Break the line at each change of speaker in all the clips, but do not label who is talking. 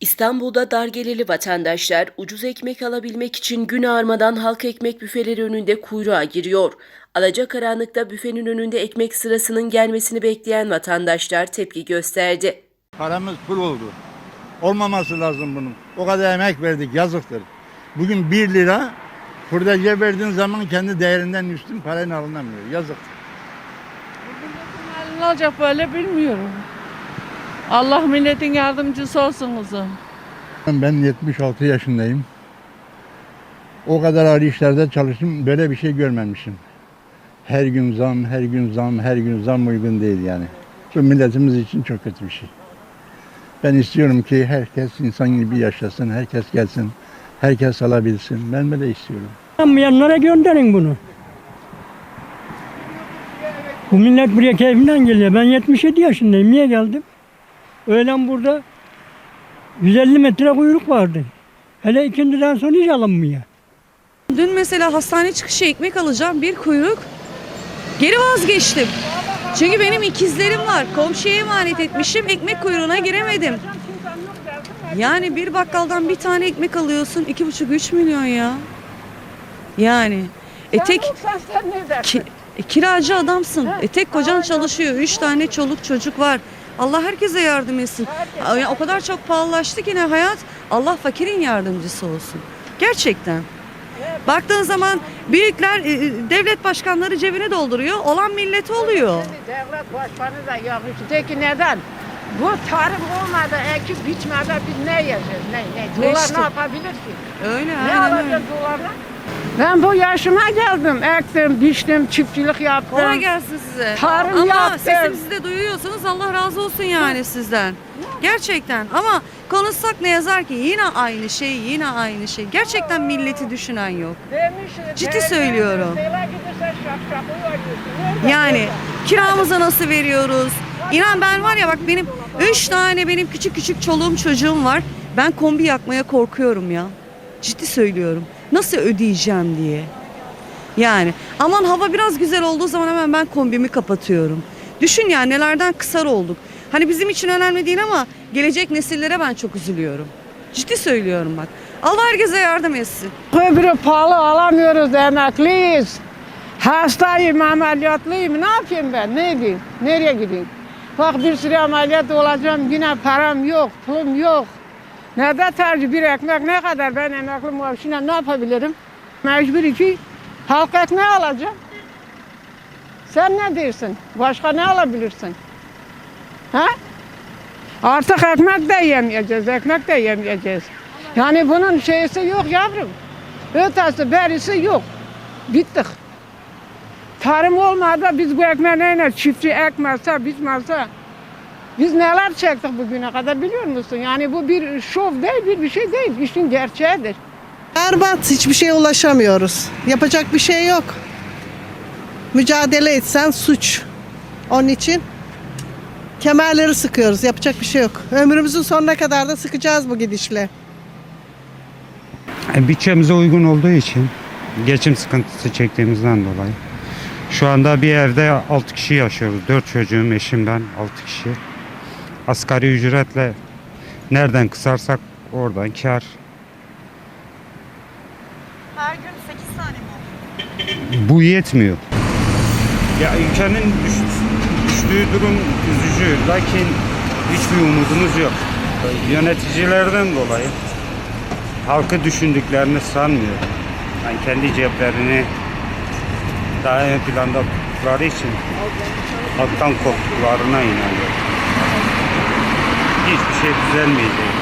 İstanbul'da dar gelirli vatandaşlar ucuz ekmek alabilmek için gün ağarmadan halk ekmek büfeleri önünde kuyruğa giriyor. Alacakaranlıkta büfenin önünde ekmek sırasının gelmesini bekleyen vatandaşlar tepki gösterdi.
Paramız pul oldu. Olmaması lazım bunun. O kadar emek verdik yazıktır. Bugün 1 lira hurdacıya verdiğin zaman kendi değerinden üstün parayla alınamıyor. Yazık.
Ne olacak böyle bilmiyorum. Allah milletin yardımcısı olsun kızım.
Ben 76 yaşındayım. O kadar ağır işlerde çalıştım. Böyle bir şey görmemişim. Her gün zam, her gün zam, her gün zam uygun değil yani. Bu milletimiz için çok kötü bir şey. Ben istiyorum ki herkes insan gibi yaşasın, herkes gelsin, herkes alabilsin. Ben böyle istiyorum.
Yanlara gönderin bunu. Bu millet buraya keyfinden geliyor. Ben 77 yaşındayım. Niye geldim? Öğlen burada 150 metre kuyruk vardı. Hele ikindiden sonra hiç alınmıyor.
Dün mesela hastane çıkışı ekmek alacağım bir kuyruk. Geri vazgeçtim. Çünkü benim ikizlerim var. Komşuya emanet etmişim. Ekmek kuyruğuna giremedim. Yani bir bakkaldan bir tane ekmek alıyorsun. iki buçuk üç milyon ya. Yani. E tek ki, e, kiracı adamsın. E tek kocan çalışıyor. Üç tane çoluk çocuk var. Allah herkese yardım etsin. Yani o kadar çok pahalılaştı ki ne hayat. Allah fakirin yardımcısı olsun. Gerçekten. Baktığın zaman büyükler e, e, devlet başkanları cebine dolduruyor. Olan milleti oluyor.
Devlet başkanı da yok işte. Peki neden? Bu tarım olmadı, ekip biçmedi biz ne yiyeceğiz? Ne, ne? Dolar
İşte.
ne yapabilir ki?
Öyle
Ne
aynen öyle.
alacağız dolarla? Ben bu yaşıma geldim. Ektim, biçtim, çiftçilik yaptım.
Kolay gelsin size.
Tarım
Ama
yaptım.
sesimizi de duyuyorsanız Allah razı olsun yani sizden. Gerçekten ama konuşsak ne yazar ki yine aynı şey yine aynı şey. Gerçekten milleti düşünen yok.
Demiş,
Ciddi
de-
söylüyorum.
Gidersen. Nerede?
Yani kiramızı nasıl veriyoruz? İnan ben var ya bak benim üç tane benim küçük küçük çoluğum çocuğum var. Ben kombi yakmaya korkuyorum ya. Ciddi söylüyorum. Nasıl ödeyeceğim diye. Yani aman hava biraz güzel olduğu zaman hemen ben kombimi kapatıyorum. Düşün ya nelerden kısar olduk. Hani bizim için önemli değil ama gelecek nesillere ben çok üzülüyorum. Ciddi söylüyorum bak. Allah herkese yardım etsin.
Öbürü pahalı alamıyoruz emekliyiz. Hastayım, ameliyatlıyım. Ne yapayım ben? Ne edeyim? Nereye gideyim? Bak bir sürü ameliyat olacağım. Yine param yok, pulum yok. Nerede tercih bir ekmek ne kadar? Ben emekli maaşıyla ne yapabilirim? Mecbur ki halk ekmeği alacağım. Sen ne diyorsun? Başka ne alabilirsin? Ha? Artık ekmek de yemeyeceğiz, ekmek de yemeyeceğiz. Yani bunun şeysi yok yavrum. Ötesi berisi yok. Bittik. Tarım olmadı biz bu ekmeği neyle çiftçi ekmezse, biçmezse biz neler çektik bugüne kadar biliyor musun? Yani bu bir şov değil, bir bir şey değil. İşin gerçeğidir.
Berbat hiçbir şeye ulaşamıyoruz. Yapacak bir şey yok. Mücadele etsen suç. Onun için kemerleri sıkıyoruz. Yapacak bir şey yok. Ömrümüzün sonuna kadar da sıkacağız bu gidişle.
E, Bütçemize uygun olduğu için geçim sıkıntısı çektiğimizden dolayı. Şu anda bir evde 6 kişi yaşıyoruz. 4 çocuğum, eşim ben 6 kişi. Asgari ücretle nereden kısarsak oradan kar.
Her gün 8 tane mi
Bu yetmiyor. Ya ülkenin düş- düştüğü durum üzücü. Lakin hiçbir umudumuz yok. Yöneticilerden dolayı halkı düşündüklerini sanmıyorum. Yani kendi ceplerini daha ön planda tuttukları için halktan korktuklarına inanıyorum. Hiçbir şey düzelmeyecek.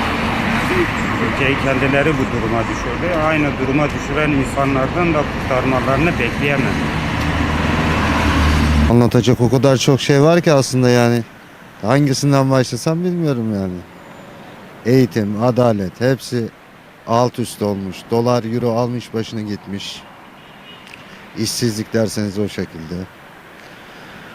Ülkeyi kendileri bu duruma düşürdü. Aynı duruma düşüren insanlardan da kurtarmalarını bekleyemem.
Anlatacak o kadar çok şey var ki aslında yani. Hangisinden başlasam bilmiyorum yani. Eğitim, adalet hepsi alt üst olmuş. Dolar, euro almış başını gitmiş. İşsizlik derseniz o şekilde.